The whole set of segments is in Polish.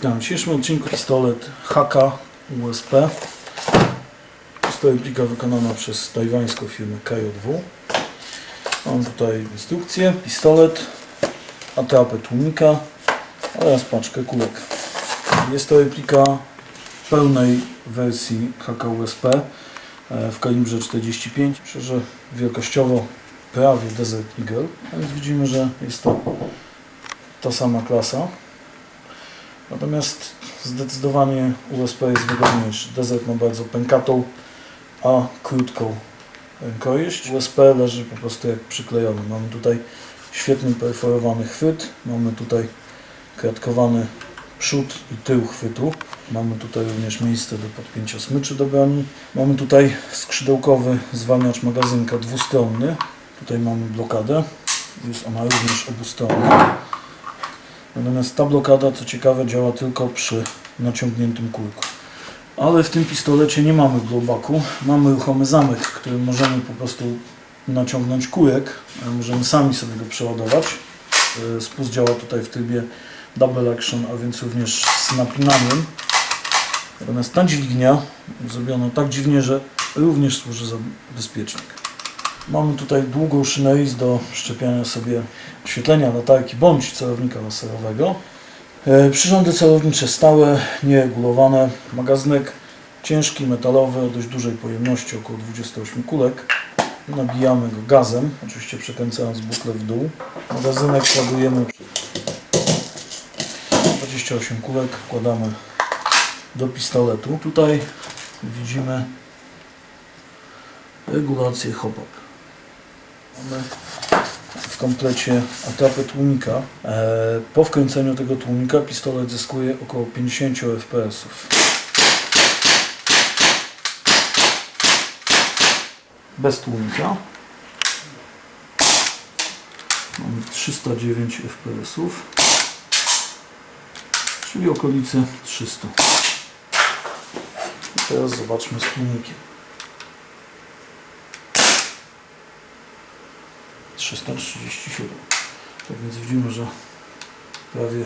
Witam w dzisiejszym odcinku pistolet HK USP. Jest to replika wykonana przez tajwańską firmę KJ2. Mam tutaj instrukcję, pistolet, atrapę tłumika oraz paczkę kulek. Jest to replika pełnej wersji HK USP e, w kalibrze 45. Myślę, wielkościowo prawie Desert Eagle, więc widzimy, że jest to ta sama klasa. Natomiast zdecydowanie USP jest wygodniejszy. Desert ma bardzo pękatą, a krótką rękojeść. USP leży po prostu jak przyklejony. Mamy tutaj świetny perforowany chwyt, mamy tutaj kratkowany przód i tył chwytu. Mamy tutaj również miejsce do podpięcia smyczy do broni. Mamy tutaj skrzydełkowy zwalniacz magazynka dwustronny. Tutaj mamy blokadę. Jest ona również obustronna. Natomiast ta blokada, co ciekawe, działa tylko przy naciągniętym kulku. Ale w tym pistolecie nie mamy blowbacku. Mamy ruchomy zamek, którym możemy po prostu naciągnąć kulek. a Możemy sami sobie go przeładować. E, Spust działa tutaj w trybie double action, a więc również z napinaniem. Natomiast ta dźwignia zrobiona tak dziwnie, że również służy za bezpiecznik. Mamy tutaj długą szynę do szczepiania sobie oświetlenia latarki bądź celownika laserowego. E, Przyrządy celownicze stałe, nieregulowane. Magazynek ciężki, metalowy, o dość dużej pojemności, około 28 kulek. Nabijamy go gazem, oczywiście przekręcając buklę w dół. Magazynek ładujemy 28 kulek, wkładamy do pistoletu. Tutaj widzimy regulację hop-up. Mamy w komplecie atrapę tłumika. E, Po wkręceniu tego tłumika pistolet zyskuje około 50 fps. Bez tłumika mamy 309 fps, czyli okolice 300. I teraz zobaczmy z tłumikiem. 337. Tak więc widzimy, że prawie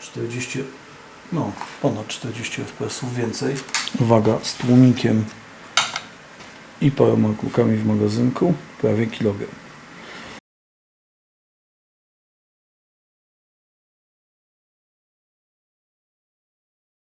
40, no ponad 40 fps więcej. Waga z tłumikiem i paroma kulkami w magazynku prawie kilogram.